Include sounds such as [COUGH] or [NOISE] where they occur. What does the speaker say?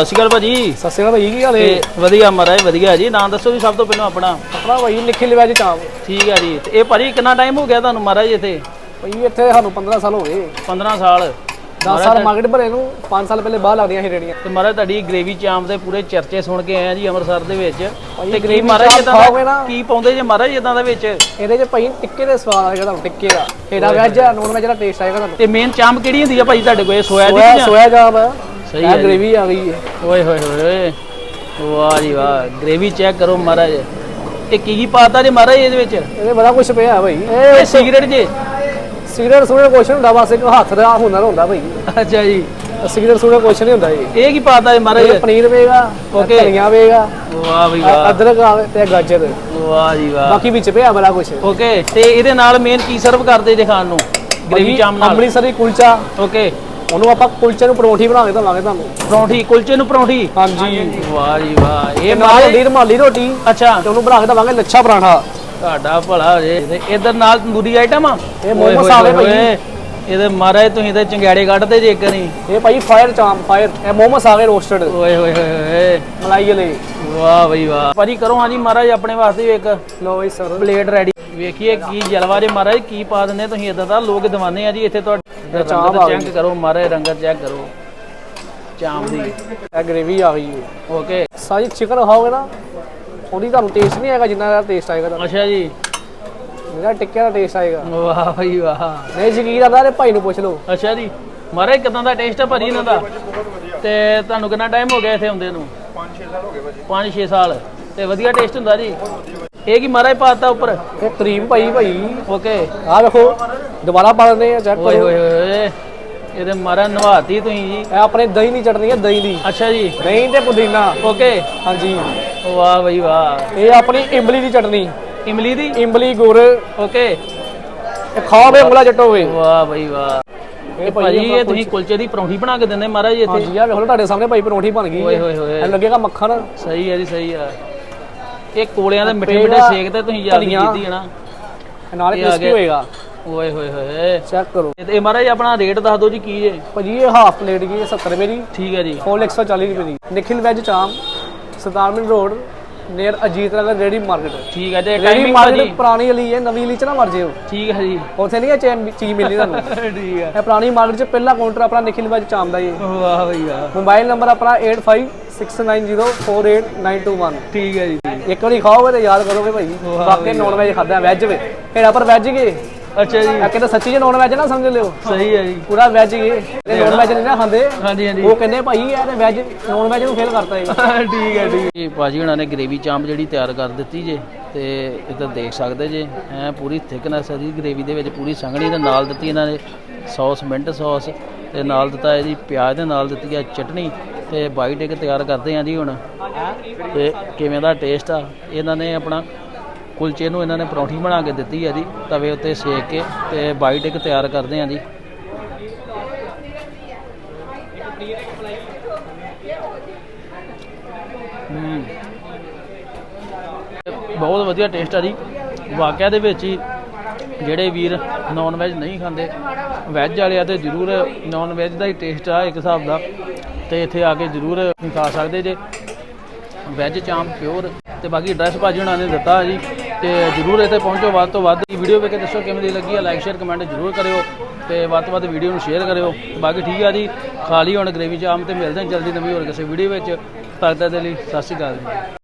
ਸਤਿ ਸ਼੍ਰੀ ਅਕਾਲ ਭਾਜੀ। ਸਤਿ ਸ਼੍ਰੀ ਅਕਾਲ ਭਾਈ ਕੀ ਹਾਲ ਹੈ ਤੇ ਵਧੀਆ ਮਹਾਰਾਜ ਵਧੀਆ ਜੀ। ਨਾਂ ਦੱਸੋ ਜੀ ਸਭ ਤੋਂ ਪਹਿਲਾਂ ਆਪਣਾ। ਆਪਣਾ ਭਾਈ ਲਿਖੇ ਲਿਆ ਜੀ ਚਾਂਪ। ਠੀਕ ਹੈ ਜੀ। ਤੇ ਇਹ ਭਾਜੀ ਕਿੰਨਾ ਟਾਈਮ ਹੋ ਗਿਆ ਤੁਹਾਨੂੰ ਮਹਾਰਾਜ ਇੱਥੇ? ਭਾਈ ਇੱਥੇ ਸਾਨੂੰ 15 ਸਾਲ ਹੋ ਗਏ। 15 ਸਾਲ। 10 ਸਾਲ ਮਾਰਕੀਟ ਭਰੇ ਨੂੰ 5 ਸਾਲ ਪਹਿਲੇ ਬਾਹਰ ਲੱਗਦੀਆਂ ਸੀ ਰੇੜੀਆਂ ਤੇ ਮਹਾਰਾਜ ਤੁਹਾਡੀ ਗ੍ਰੇਵੀ ਚਾਂਪ ਦੇ ਪੂਰੇ ਚਰਚੇ ਸੁਣ ਕੇ ਆਏ ਆ ਜੀ ਅੰਮ੍ਰਿਤਸਰ ਦੇ ਵਿੱਚ। ਭਾਈ ਤੇ gravy ਮਹਾਰਾਜ ਇਦਾਂ? ਕੀ ਪਾਉਂਦੇ ਜੇ ਮਹਾਰਾਜ ਇਦਾਂ ਦਾ ਵਿੱਚ? ਇਹਦੇ 'ਚ ਭਾਈ ਟਿੱਕੇ ਦੇ ਸਵਾਦ ਆਏਗਾ ਤੁਹਾਨੂੰ ਟਿੱਕੇ ਦਾ। ਇਹਦਾ ਵੈਜ ਨੋਨ ਵੈਜ ਦਾ ਟੇਸਟ ਆਏਗਾ ਤੁਹਾਨੂੰ। ਤੇ ਮੇਨ ਚਾਂਪ ਕਿਹੜੀ ਹੁੰਦੀ ਆ ਭਾਜੀ ਤੁਹਾਡੇ ਕੋਲ? ਇਹ ਸੋਇਆ ਦੀ ਸੋਇਆ ਜਾਂ ਸੋਇਆ ਚਾਂਪ। ਸਹੀ ਇਹ ਹੈ। ਗ੍ਰੇਵੀ ਆ ਗਈ ਹੈ। ਓਏ ਹੋਏ ਹੋਏ ਹੋਏ ਵਾਹ ਜੀ ਵਾਹ। ਗ੍ਰੇਵੀ ਚੈੱਕ ਕਰੋ ਮਹਾਰਾਜ। ਤੇ ਕੀ ਕੀ ਪਾਤਾ ਜੀ ਮਹਾਰਾਜ ਇਹਦੇ ਵਿੱਚ? ਇਹਦੇ ਬੜਾ ਕੁਝ ਪਿਆ ਭਾਈ ਇਹ ਇਹ ਸਿਗਰਟ ਜੇ। ਸਿਗਰਟ ਸੁਣੇ ਕੁਛ ਹੁੰਦਾ ਬਸ ਇੱਕ ਹੱਥ ਦਾ ਹੁਨਰ ਹੁੰਦਾ ਭਾਈ ਅੱਛਾ ਜੀ। ਸਿਗਰਟ ਸੁਣੇ ਕੁਛ ਨਹੀਂ ਹੁੰਦਾ ਇਹ। ਕੀ ਪਾਤਾ ਜੀ ਮਹਾਰਾਜ? ਇਹ ਪਨੀਰ ਵੇਗਾ Okay. ਧਨੀਆ ਵੇਗਾ ਵਾਹ ਵੀ ਵਾਹ। ਅਦਰਕ ਆਵੇ ਤੇ ਗਾਜਰ। ਵਾਹ ਜੀ ਵਾਹ। ਬਾਕੀ ਵਿੱਚ ਪਿਆ ਬੜਾ ਕੁਝ ਓਕੇ ਤੇ ਇਹਦੇ ਨਾਲ ਮੇਨ ਕੀ ਸਰਵ ਕਰਦੇ ਜੇ ਖਾਣ ਨੂੰ? ਗ੍ਰੇਵੀ ਚਾਮ ਨਾਲ। ਅੰਮ੍ਰਿਤਸਰੀ ਕੁਲਚਾ। ਓਕੇ ਉਹਨੂੰ ਆਪਾਂ ਕੁਲਚੇ ਨੂੰ ਪਰੌਂਠੀ ਬਣਾ ਕੇ ਦਵਾਂਗੇ ਤੁਹਾਨੂੰ। ਪਰੌਂਠੀ ਕੁਲਚੇ ਨੂੰ ਪਰੌਂਠੀ? ਹਾਂਜੀ। ਵਾਹ ਜੀ ਵਾਹ। ਇਹ ਨਾਲ ਹੁੰਦੀ ਰੁਮਾਲੀ ਰੋਟੀ। ਅੱਛਾ। ਤੇ ਉਹਨੂੰ ਬਣਾ ਕੇ ਦਵਾਂਗੇ ਲੱਛਾ ਪਰਾਂਠਾ। ਤੁਹਾਡਾ ਭਲਾ ਹੋ ਜੇ ਤੇ ਇਧਰ ਨਾਲ ਤੰਦੂਰੀ ਆਈਟਮ ਆ? ਇਹ ਆਵੇ ਹੋਏ ਭਾਈ। ਇਹਦੇ ਮਾਰੇ ਤੁਸੀਂ ਤੇ ਚੰਗਿਆੜੇ ਕੱਢਦੇ ਜੇ ਇੱਕ ਨਹੀਂ ਇਹ ਭਾਈ ਫਾਇਰ ਚਾਂਪ ਫਾਇਰ ਇਹ ਮੋਮੋਸ ਆ ਗਏ ਰੋਸਟਡ ਓਏ ਹੋਏ ਹੋਏ ਹੋਏ। ਮਲਾਈ ਵਾਲੇ। ਵਾਹ ਬਈ ਵਾਹ। ਭਾਜੀ ਕਰੋ ਹਾਂਜੀ ਮਹਾਰਾਜ ਆਪਣੇ ਵਾਸਤੇ ਇੱਕ ਲੋ ਜੀ ਸਰ ਪਲੇਟ ਰੈਡੀ ਵੇਖੀਏ ਕੀ ਜਲਵਾ ਜੇ ਮਹਾਰਾਜ ਕੀ ਪਾ ਦਿੰਦੇ ਤੁਸੀਂ ਇਦਾਂ ਦਾ ਲੋਕ ਦੀਵਾਨੇ ਆ ਜੀ ਇੱਥੇ ਤੁਹਾਡੇ ਚਾਂਪ ਰੰਗਤ ਆ ਚੈੱਕ ਕਰੋ ਮਹਾਰਾਜ ਰੰਗਤ ਚੈੱਕ ਕਰੋ। ਚਾਂਪ ਦੀ। ਇਹ ਗ੍ਰੇਵੀ ਆ ਗਈ। ਓਕੇ। ਸਾਜੀ ਚਿਕਨ ਖਾਓਗੇ ਨਾ ਉਹਦੀ ਤੁਹਾਨੂੰ ਟੇਸਟ ਨਹੀਂ ਆਏਗਾ ਜਿੰਨਾ ਦਾ ਟੇਸਟ ਆਏਗਾ ਤੁਹਾਨੂੰ। ਅੱਛਾ ਜੀ। ਜਿਹੜਾ ਟਿੱਕੇ ਦਾ ਟੇਸਟ ਆਏਗਾ। ਵਾਹ ਬਈ ਵਾਹ। ਨਹੀਂ ਯਕੀਨ ਆਉਂਦਾ ਤੇ ਭਾਈ ਨੂੰ ਪੁੱਛ ਲਓ। ਅੱਛਾ ਜੀ। ਮਹਾਰਾਜ ਕਿਦਾਂ ਦਾ ਟੇਸਟ ਆ ਭਾਜੀ ਇਹਨਾਂ ਦਾ? ਤੇ ਤੁਹਾਨੂੰ ਕਿੰਨਾ ਟਾਈਮ ਹੋ ਗਿਆ ਇੱਥੇ ਆਉਂਦੇ ਨੂੰ? 5-6 ਸਾਲ ਹੋ ਗਏ ਭਾਜੀ। 5-6 ਸਾਲ ਤੇ ਵਧੀਆ ਟੇਸਟ ਹੁੰਦਾ ਜੀ। ਇਹ ਕੀ ਮਹਾਰਾਜ ਪਾਤਾ ਉੱਪਰ? ਇਹ ਕਰੀਮ ਭਾਈ ਭਾਈ। ਓਕੇ। ਆਹ ਵੇਖੋ ਦੁਬਾਰਾ ਪਾ ਦਿੰਦੇ ਆ ਚੈੱਕ ਓਏ ਕਰੋ। ਇਹਦੇ ਮਾਰਾ ਨਵਾਤੀ ਤੁਸੀਂ ਜੀ। ਇਹ ਆਪਣੇ ਦਹੀਂ ਦੀ ਚਟਨੀ ਹੈ ਦਹੀਂ ਦੀ। ਅੱਛਾ ਜੀ। ਦਹੀਂ ਤੇ ਪੁਦੀਨਾ। ਓਕੇ। ਹਾਂਜੀ। ਵਾਹ ਬਈ ਵਾਹ। ਇਹ ਆਪਣੀ ਇਮਲੀ ਦੀ ਚਟਨੀ। ਇਮਲੀ ਦੀ? ਇਮਲੀ ਗੁੜ। ਇਹ ਓਕੇ ਖਾਓਗੇ ਉਂਗਲਾ ਚੱਟੋਗੇ ਵਾਹ ਬਈ ਵਾਹ। ਇਹ ਇਹ ਭਾਜੀ ਇਹ ਤੁਸੀਂ ਕੁਲਚੇ ਦੀ ਪਰੌਂਠੀ ਬਣਾ ਕੇ ਦਿੰਦੇ ਮਹਾਰਾਜ ਇੱਥੇ। ਹਾਂਜੀ ਆ ਵੇਖੋ ਤੁਹਾਡੇ ਸਾਹਮਣੇ ਭਾਈ ਪਰੌਂਠੀ ਬਣ ਗਈ। ਓਏ ਹੋਏ ਹੋਏ ਇਹ ਲੱਗੇਗਾ ਮੱਖਣ। ਸਹੀ ਹੈ ਜੀ ਸਹੀ ਹੈ ਇਹ ਕੋਲਿਆਂ ਦੇ ਮਿੱਠੇ ਮਿੱਠੇ ਸੇਕ ਤੇ ਤੁਸੀਂ ਯਾਦ। ਕੀਤੀ ਹੈ ਨਾ। ਨਾਲ ਇਹ ਆ ਕ੍ਰਿਸਪੀ। ਹੋਏਗਾ। ਓਏ ਹੋਏ ਹੋਏ। ਚੈੱਕ ਕਰੋ। ਇਹ ਇਹ ਮਹਾਰਾਜ ਆਪਣਾ ਰੇਟ ਦੱਸ ਦਿਓ ਜੀ ਕੀ ਜੇ। ਭਾਜੀ ਇਹ ਹਾਫ ਪਲੇਟ ਗਈ 70 ਰੁਪਏ ਦੀ। ਠੀਕ ਹੈ ਜੀ। ਫੁੱਲ 140 ਰੁਪਏ ਦੀ। ਨਿਖਿਲ ਵੈਜ ਚਾਮ ਸਤਾਰਮਨ road near Ajit Nagar ready market ਠੀਕ ਹੈ ਤੇ ਟਾਈਮਿੰਗ ਮਾਰਕੀਟ ਪੁਰਾਣੀ ਵਾਲੀ ਹੈ ਨਵੀਂ ਵਾਲੀ ਚ ਨਾ ਮਰ ਜਿਓ ਠੀਕ ਹੈ ਜੀ। ਉੱਥੇ ਨਹੀਂ ਇਹ ਚੈਨ ਚੀਜ਼ ਮਿਲਣੀ ਤੁਹਾਨੂੰ। [LAUGHS] ਠੀਕ ਹੈ। ਇਹ ਪੁਰਾਣੀ ਮਾਰਕੀਟ ਚ ਪਹਿਲਾ ਕਾਊਂਟਰ ਆਪਣਾ ਨਿਖਿਲ ਵੈਜ ਚਾਮ ਦਾ ਹੀ ਹੈ। ਵਾਹ ਬਈ ਵਾਹ। ਮੋਬਾਈਲ ਨੰਬਰ ਆਪਣਾ 8569048921 ਠੀਕ ਹੈ ਜੀ ਇੱਕ ਵਾਰੀ ਖਾਓਗੇ ਤੇ ਯਾਦ ਕਰੋਗੇ ਭਾਈ। ਬਾਕੀ ਨੌਨ ਵੈਜ ਖਾਦਾ ਵੈਜ ਵੇ। ਇਹਦਾ ਪਰ ਵੈਜ ਗਏ। ਅੱਛਾ ਜੀ। ਇਹ ਕਹਿੰਦੇ ਸੱਚੀ ਜੇ ਨੌਨ ਵੈਜ ਨਾ ਸਮਝ ਲਿਓ। ਸਹੀ ਹੈ ਜੀ। ਪੂਰਾ ਵੈਜ ਗਏ ਤੇ ਨੌਨ ਵੈਜ ਨਹੀਂ ਨਾ ਖਾਂਦੇ। ਹਾਂਜੀ ਹਾਂਜੀ। ਉਹ ਕਹਿੰਦੇ ਭਾਈ ਇਹ ਤੇ ਵੈਜ ਨੌਨ ਵੈਜ ਨੂੰ ਫੇਲ ਕਰਤਾ ਇਹ। [LAUGHS] ਠੀਕ ਹੈ ਠੀਕ ਹੈ। ਭਾਜੀ ਹੁਣਾਂ ਨੇ ਗ੍ਰੇਵੀ ਚਾਂਪ ਜਿਹੜੀ ਤਿਆਰ ਕਰ ਦਿੱਤੀ ਜੇ ਤੇ ਇੱਧਰ ਦੇਖ ਸਕਦੇ ਜੇ। ਐ ਪੂਰੀ ਥਿਕਨੈਸ ਇਹਦੀ ਗ੍ਰੇਵੀ ਦੇ ਵਿੱਚ ਪੂਰੀ ਸੰਘਣੀ ਦੇ ਨਾਲ ਦਿੱਤੀ ਇਹਨਾਂ ਨੇ ਸੌਸ ਮਿੰਟ ਸੌਸ ਤੇ ਨਾਲ ਦਿੱਤਾ ਇਹਦੀ ਪਿਆਜ਼ ਦੇ ਨਾਲ ਦਿੱਤੀ ਹੈ ਚਟਨੀ ਤੇ ਬਾਈਟ ਇੱਕ ਤਿਆਰ ਕਰਦੇ ਆ ਜੀ ਹੁਣ। ਤੇ ਕਿਵੇਂ ਦਾ ਟੇਸਟ ਆ? ਇਹਨਾਂ ਨੇ ਆਪਣਾ ਕੁਲਚੇ ਨੂੰ ਇਹਨਾਂ ਨੇ ਪਰੌਂਠੀ ਬਣਾ ਕੇ ਦਿੱਤੀ ਹੈ ਜੀ, ਤਵੇ ਉੱਤੇ ਸੇਕ ਕੇ ਤੇ ਬਾਈਟ ਇੱਕ ਤਿਆਰ ਕਰਦੇ ਆ ਜੀ। ਬਹੁਤ ਵਧੀਆ ਟੇਸਟ ਆ ਜੀ। ਵਾਕਿਆ ਦੇ ਵਿੱਚ ਹੀ ਜਿਹੜੇ ਵੀਰ ਨਾਨ ਵੈਜ ਨਹੀਂ ਖਾਂਦੇ ਵੈਜ ਵਾਲੇ ਆ ਤੇ ਜ਼ਰੂਰ ਨਾਨ ਵੈਜ ਦਾ ਹੀ ਟੇਸਟ ਆ ਇੱਕ ਹਿਸਾਬ ਦਾ। ਤੇ ਇੱਥੇ ਆ ਕੇ ਜ਼ਰੂਰ ਖਾ ਸਕਦੇ ਜੇ। ਵੈਜ ਚਾਂਪ ਪਿਓਰ ਤੇ ਬਾਕੀ ਐਡਰੈਸ ਭਾਜੀ ਹੁਣਾਂ ਨੇ ਦਿੱਤਾ ਜੀ। ਤੇ ਜ਼ਰੂਰ ਇੱਥੇ ਪਹੁੰਚੋ। ਵੱਧ ਤੋਂ ਵੱਧ ਵੀਡੀਓ ਵੇਖ ਕੇ ਦੱਸੋ ਕਿਵੇਂ ਦੀ ਲੱਗੀ ਆ। ਲਾਈਕ ਸ਼ੇਅਰ ਕਮੈਂਟ ਜ਼ਰੂਰ ਕਰਿਓ ਤੇ ਵੱਧ ਤੋਂ ਵੱਧ ਵੀਡੀਓ ਨੂੰ ਸ਼ੇਅਰ ਕਰਿਓ। ਤੇ ਬਾਕੀ ਠੀਕ ਆ ਜੀ ਖਾਲੀ ਲਈ ਹੁਣ ਗ੍ਰੇਵੀ ਚਾਂਪ ਤੇ ਮਿਲਦੇ ਹਾਂ ਜਲਦੀ ਨਵੀਂ ਹੋਰ ਕਿਸੇ ਵੀਡੀਓ ਵਿੱਚ। ਤਦ ਤੱਕ ਦੇ ਲਈ ਸਤਿ ਸ਼੍ਰੀ ਅਕਾਲ ਜੀ।